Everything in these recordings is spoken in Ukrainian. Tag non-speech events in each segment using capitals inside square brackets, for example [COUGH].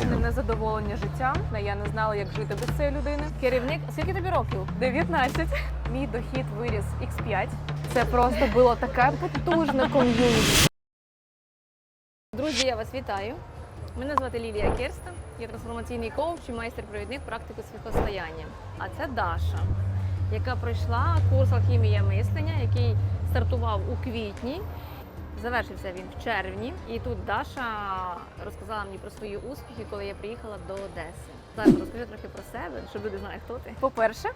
повне незадоволення життям. Я не знала, як жити без цієї людини. Керівник, скільки тобі років? 19. Мій дохід виріс X5. Це просто було таке потужне ком'юніті. Друзі, я вас вітаю. Мене звати Лілія Керста, я трансформаційний коуч і майстер-провідник практики світлостояння. А це Даша, яка пройшла курс алхімія мислення, який стартував у квітні. Завершився він в червні, і тут Даша розказала мені про свої успіхи, коли я приїхала до Одеси. Зараз розкажи трохи про себе, щоб люди знали, хто ти. По-перше,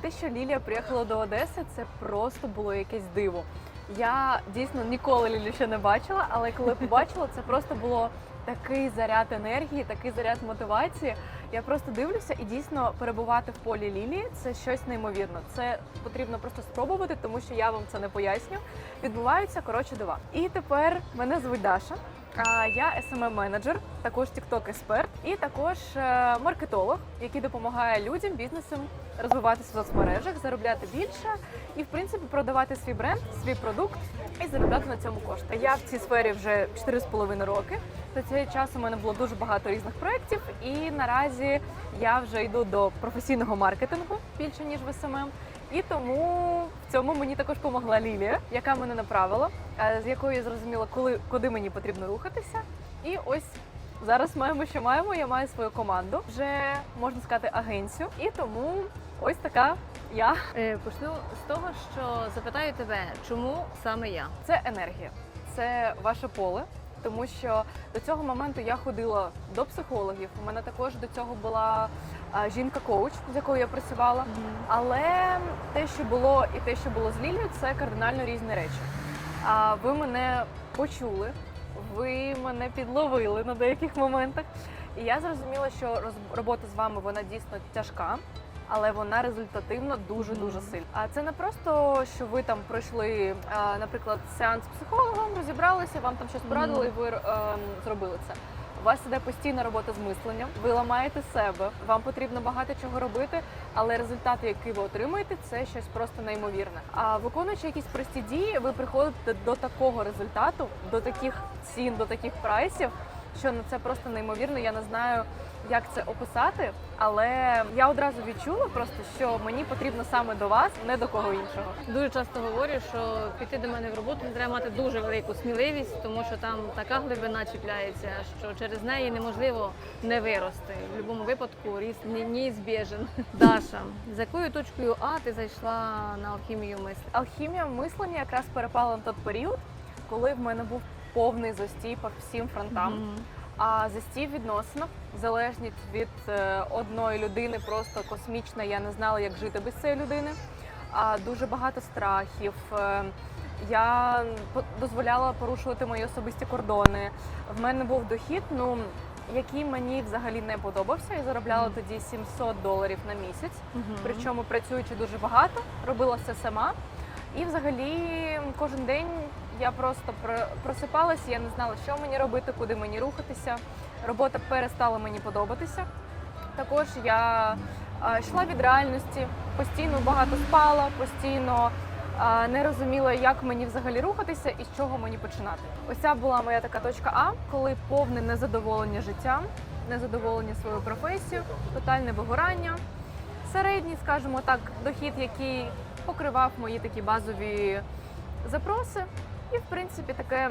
те, що Лілія приїхала до Одеси, це просто було якесь диво. Я дійсно ніколи Лілію ще не бачила, але коли побачила, це просто було такий заряд енергії, такий заряд мотивації. Я просто дивлюся і дійсно перебувати в полі Лілії це щось неймовірно. Це потрібно просто спробувати, тому що я вам це не поясню. Відбуваються коротше дива. І тепер мене звуть Даша. Я smm менеджер також TikTok експерт і також е, маркетолог, який допомагає людям, бізнесам розвиватися в соцмережах, заробляти більше і, в принципі, продавати свій бренд, свій продукт і заробляти на цьому кошти. Я в цій сфері вже 4,5 роки. За цей час у мене було дуже багато різних проєктів, і наразі я вже йду до професійного маркетингу більше ніж в SMM. І тому в цьому мені також допомогла Лілія, яка мене направила, е, з якою я зрозуміла, коли куди мені потрібно рухатися. І ось зараз маємо, що маємо. Я маю свою команду, вже можна сказати, агенцію. І тому ось така я. Е, Почну з того, що запитаю тебе, чому саме я? Це енергія, це ваше поле. Тому що до цього моменту я ходила до психологів. У мене також до цього була жінка-коуч, з якою я працювала. Але те, що було, і те, що було з Лілією, це кардинально різні речі. А ви мене почули, ви мене підловили на деяких моментах. І я зрозуміла, що робота з вами вона дійсно тяжка, але вона результативна дуже дуже сильно. А це не просто, що ви там пройшли, наприклад, сеанс з психологом, розібралися, вам там щось порадили, і ви ем, зробили це. У вас іде постійна робота з мисленням, ви ламаєте себе, вам потрібно багато чого робити, але результати, які ви отримуєте, це щось просто неймовірне. А виконуючи якісь прості дії, ви приходите до такого результату, до таких цін, до таких прайсів, що ну це просто неймовірно. Я не знаю, як це описати, але я одразу відчула просто, що мені потрібно саме до вас, не до кого іншого. Дуже часто говорю, що піти до мене в роботу не треба мати дуже велику сміливість, тому що там така глибина чіпляється, що через неї неможливо не вирости. В будь-якому випадку ріст не- неізбіжен. [LAUGHS] Даша, з якою точкою А ти зайшла на алхімію мислення? Алхімія мислення якраз перепала на той період, коли в мене був повний застій по всім фронтам. Мгм. А застій в відносинах, залежність від е, одної людини, просто космічна. Я не знала, як жити без цієї людини. А дуже багато страхів. Е, Я дозволяла порушувати мої особисті кордони. В мене був дохід, ну який мені взагалі не подобався. Я заробляла тоді 700 доларів на місяць. Мгм. Причому працюючи дуже багато, робила все сама. І взагалі кожен день я просто просипалася, я не знала, що мені робити, куди мені рухатися. Робота перестала мені подобатися. Також я йшла від реальності, постійно багато спала, постійно не розуміла, як мені взагалі рухатися і з чого мені починати. Ось ця була моя така точка А, коли повне незадоволення життям, незадоволення своєю професією, тотальне вигорання середній, скажімо так, дохід, який покривав мої такі базові запроси, і в принципі таке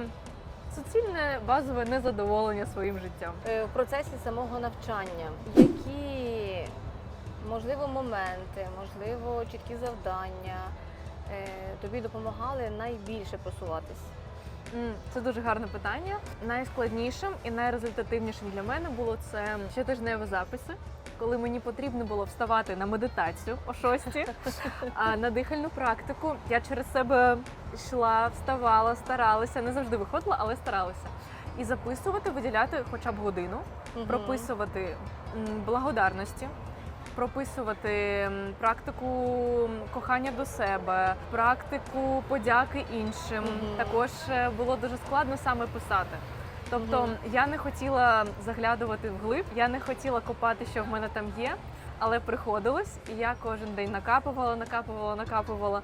суцільне базове незадоволення своїм життям. Е, В процесі самого навчання, які можливо моменти, можливо, чіткі завдання е, тобі допомагали найбільше просуватись? Це дуже гарне питання. Найскладнішим і найрезультативнішим для мене було це щотижневі записи, коли мені потрібно було вставати на медитацію о 6, а на дихальну практику. Я через себе йшла, вставала, старалася, не завжди виходила, але старалася. І записувати, виділяти хоча б годину, прописувати благодарності. Прописувати практику кохання до себе, практику подяки іншим. Також е, було дуже складно саме писати. Тобто Мгм. я не хотіла заглядувати вглиб, я не хотіла копати, що в мене там є. але приходилось. І я кожен день накапувала, накапувала, накапувала.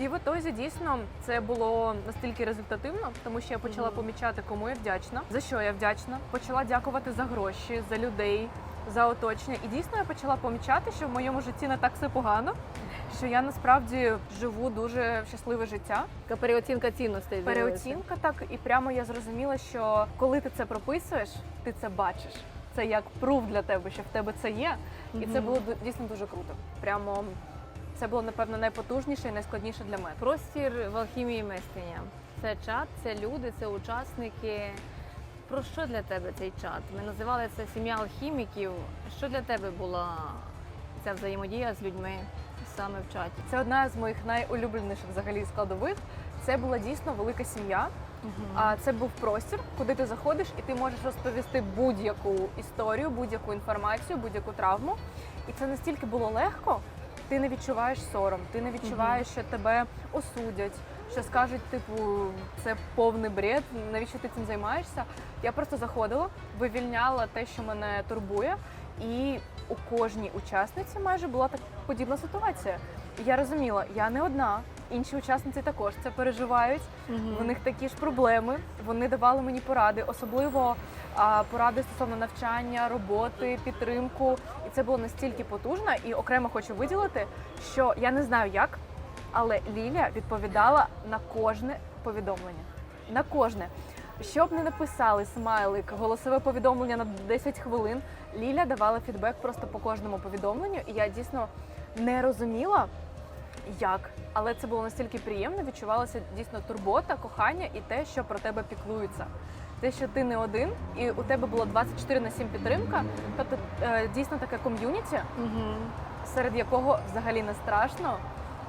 І в ітозі дійсно це було настільки результативно, тому що я почала Мгм. помічати, кому я вдячна, за що я вдячна. Почала дякувати за гроші, за людей, за оточення. І дійсно я почала помічати, що в моєму житті не так все погано, що я насправді живу дуже щасливе життя. Така переоцінка цінностей. Переоцінка так, і прямо я зрозуміла, що коли ти це прописуєш, ти це бачиш. Це як пруф для тебе, що в тебе це є. І це було дійсно дуже круто. Прямо це було напевно найпотужніше і найскладніше для мене. Простір в алхімії мислення. Це чат, це люди, це учасники. Про що для тебе цей чат? Ми називали це сім'я алхіміків. Що для тебе була ця взаємодія з людьми саме в чаті? Це одна з моїх найулюбленіших взагалі складових. Це була дійсно велика сім'я. А це був простір, куди ти заходиш, і ти можеш розповісти будь-яку історію, будь-яку інформацію, будь-яку травму. І це настільки було легко. Ти не відчуваєш сором, ти не відчуваєш, що тебе осудять, що скажуть, типу, це повний бред, навіщо ти цим займаєшся. Я просто заходила, вивільняла те, що мене турбує, і у кожній учасниці майже була так подібна ситуація. І я розуміла, я не одна, інші учасниці також це переживають. У них такі ж проблеми. Вони давали мені поради, особливо а, поради стосовно навчання, роботи, підтримку. І це було настільки потужно. І окремо хочу виділити, що я не знаю як, але Лілія відповідала на кожне повідомлення. На кожне. Щоб не написали смайлик, голосове повідомлення на 10 хвилин. Ліля давала фідбек просто по кожному повідомленню, і я дійсно не розуміла, як. Але це було настільки приємно, відчувалася дійсно турбота, кохання і те, що про тебе піклуються. Те, що ти не один, і у тебе було 24 на 7 підтримка, тобто е, дійсно таке ком'юніті, Мгм. серед якого взагалі не страшно,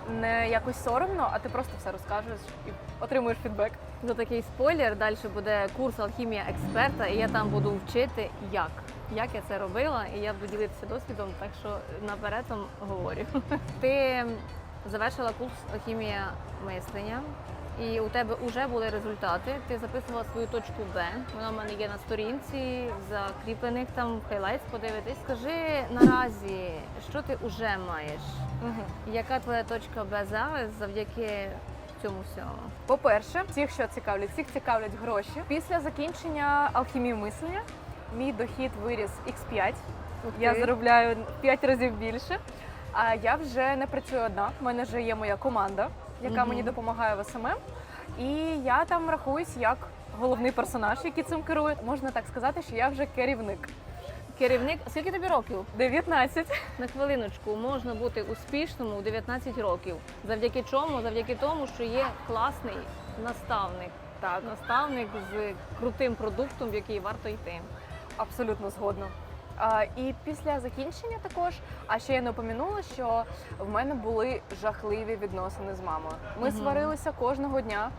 не якось соромно, а ти просто все розкажеш і отримуєш фідбек. За такий спойлер. Далі буде курс алхімія експерта, і я там буду вчити, як. Як я це робила, і я буду ділитися досвідом, так що наперед вам говорю. Ти завершила курс алхімія мислення, і у тебе вже були результати. Ти записувала свою точку Б. Вона в мене є на сторінці, закріплених там хайлайтс. Подивитись. Скажи наразі, що ти вже маєш? Яка твоя точка Б зараз завдяки цьому всьому? По-перше, тих, що цікавлять, всіх цікавлять гроші. Після закінчення алхімії мислення мій дохід виріс x5. Я заробляю в 5 разів більше. А я вже не працюю одна. У мене вже є моя команда, яка мені допомагає в СММ. І я там рахуюсь як головний персонаж, який цим керує. Можна так сказати, що я вже керівник. Керівник, скільки тобі років? 19. На хвилиночку можна бути успішним у 19 років. Завдяки чому? Завдяки тому, що є класний наставник. Так, Наставник з крутим продуктом, в який варто йти. абсолютно згодна. І після закінчення також, а ще я не опомінула, що в мене були жахливі відносини з мамою. Ми Мгм. сварилися кожного дня.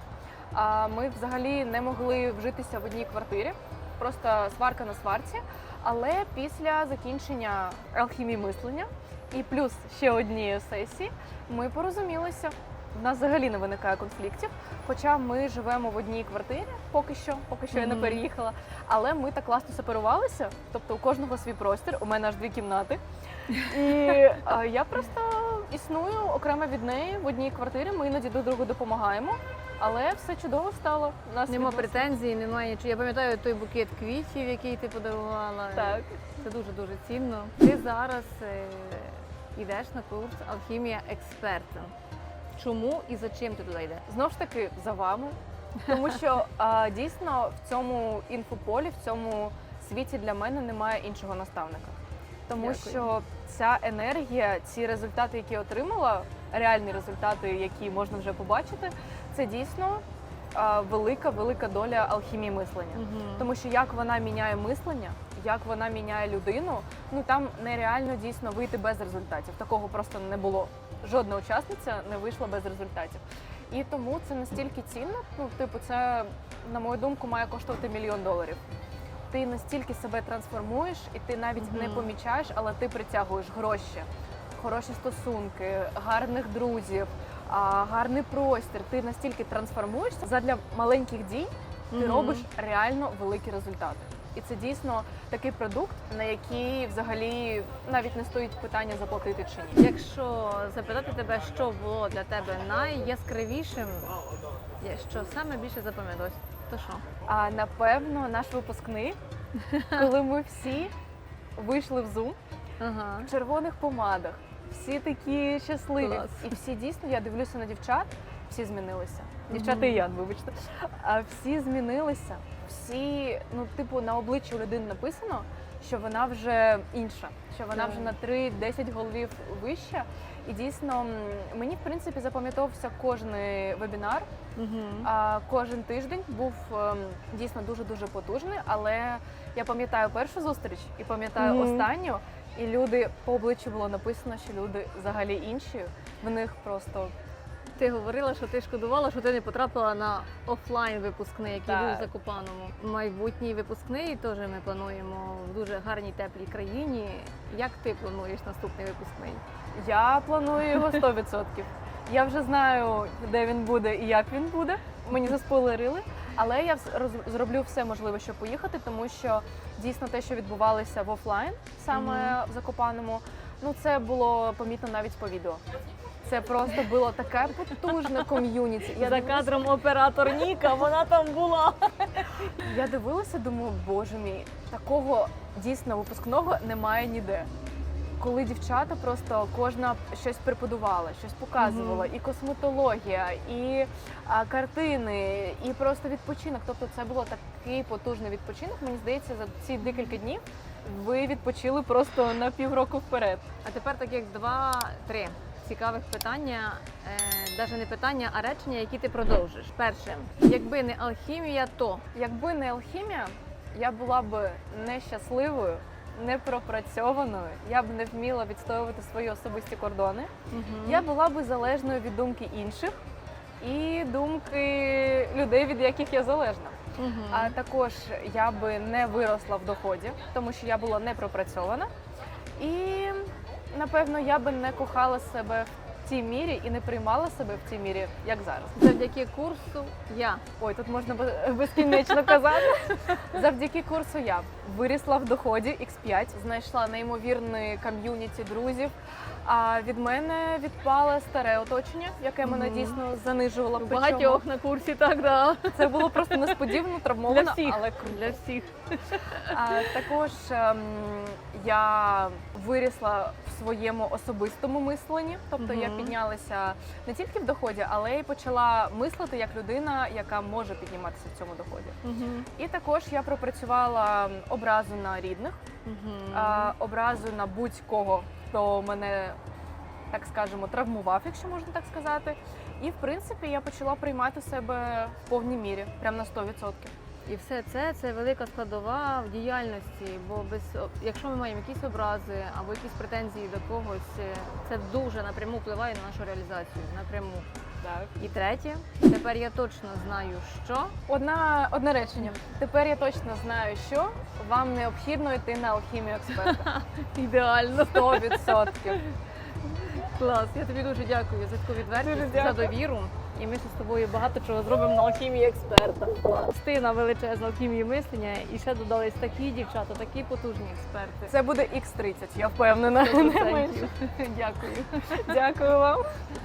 Ми взагалі не могли вжитися в одній квартирі, просто сварка на сварці. Але після закінчення алхімії мислення і плюс ще однієї сесії ми порозумілися. У нас взагалі не виникає конфліктів. Хоча ми живемо в одній квартирі, поки що, поки що я не переїхала. Але ми так класно сепарувалися. Тобто у кожного свій простір, у мене аж дві кімнати. І а, я просто існую окремо від неї в одній квартирі. Ми іноді друг другу допомагаємо, але все чудово стало. У нас Нема відносини- претензій, немає нічого. Я пам'ятаю той букет квітів, який ти подарувала. Так. Це дуже дуже цінно. Ти зараз е, йдеш на курс алхімія експерта. Чому і за чим ти туди йдеш? Знову ж таки за вами. Тому що а, дійсно в цьому інфополі, в цьому світі для мене немає іншого наставника. Тому Дякую. що ця енергія, ці результати, які я отримала, реальні результати, які можна вже побачити, це дійсно велика, велика доля алхімії мислення. Тому що як вона міняє мислення, як вона міняє людину, ну там нереально дійсно вийти без результатів. Такого просто не було. Жодна учасниця не вийшла без результатів. І тому це настільки цінно. Ну, типу, це, на мою думку, має коштувати мільйон доларів. Ти настільки себе трансформуєш, і ти навіть не помічаєш, але ти притягуєш гроші, хороші стосунки, гарних друзів, гарний простір. Ти настільки трансформуєшся задля маленьких дій ти Мгм. робиш реально великі результати. І це дійсно такий продукт, на який взагалі навіть не стоїть питання заплатити чи ні. Якщо запитати тебе, що було для тебе найяскравішим, що саме більше запам'яталось, то що? А напевно, наш випускний, коли ми всі вийшли в Zoom Ага. в червоних помадах, всі такі щасливі. Клас. І всі дійсно, я дивлюся на дівчат, всі змінилися. Дівчата і я, вибачте. А всі змінилися. Всі, ну, типу, на обличчі у людини написано, що вона вже інша, що вона вже на 3-10 головів вища. І дійсно мені в принципі запам'ятовувався кожен вебінар. А кожен тиждень був ем, дійсно дуже дуже потужний. Але я пам'ятаю першу зустріч і пам'ятаю останню. І люди по обличчю було написано, що люди взагалі інші. В них просто Ти говорила, що ти шкодувала, що ти не потрапила на офлайн випускний, який Так. був в Закопаному. Майбутній випускний теж ми плануємо в дуже гарній теплій країні. Як ти плануєш наступний випускний? я планую його 100%. Я вже знаю, де він буде і як він буде. Мені заспойлерили. Але я зроблю все можливе, щоб поїхати, тому що дійсно те, що відбувалося в офлайн, саме в Закопаному, ну це було помітно навіть по відео. Це просто було таке потужне ком'юніті. Я За кадром оператор Ніка, вона там була. Я дивилася, думаю, боже мій, такого дійсно випускного немає ніде. Коли дівчата просто кожна щось преподувала, щось показувала, і косметологія, і а, картини, і просто відпочинок. Тобто це було такий потужний відпочинок. Мені здається, за ці декілька днів ви відпочили просто на півроку вперед. А тепер таких два-три цікавих питання, навіть не питання, а речення, які ти продовжиш. Перше, якби не алхімія, то Якби не алхімія, я була б нещасливою, непропрацьованою, я б не вміла відстоювати свої особисті кордони. Я була би залежною від думки інших і думки людей, від яких я залежна. Мгм. А також я би не виросла в доході, тому що я була не пропрацьована. І напевно я би не кохала себе в тій мірі і не приймала себе в тій мірі, як зараз. завдяки курсу я. Ой, тут можна без- безкінечно казати. Завдяки курсу я вирісла в доході X5, знайшла неймовірне ком'юніті друзів. А від мене відпало старе оточення, яке мене Мгм. дійсно занижувало. Причому багатьох на курсі так, да. Це було просто несподівано, Для травмовано, всіх. але круто. Для всіх. А, також ем, я вирісла в своєму особистому мисленні, тобто я піднялася не тільки в доході, але й почала мислити як людина, яка може підніматися в цьому доході. І також я пропрацювала образу на рідних, а, образу на будь-кого, хто мене, так скажемо, травмував, якщо можна так сказати. І в принципі я почала приймати себе в повній мірі, прям на 100%. І все це це велика складова в діяльності, бо без якщо ми маємо якісь образи або якісь претензії до когось, е, це дуже напряму впливає на нашу реалізацію. Напряму. Так. І третє, тепер я точно знаю, що Одна одне речення. Тепер я точно знаю, що вам необхідно йти на алхімію експерта. [LAUGHS] ідеально. 100%. Клас. Я тобі дуже дякую за таку відвертість, за довіру. І ми ще з тобою багато чого зробимо на алхімії експерта. Стина величезна алхімії мислення, і ще додались такі дівчата, такі потужні експерти. Це буде X30, я впевнена. Не менше. [LAUGHS] Дякую. Дякую вам.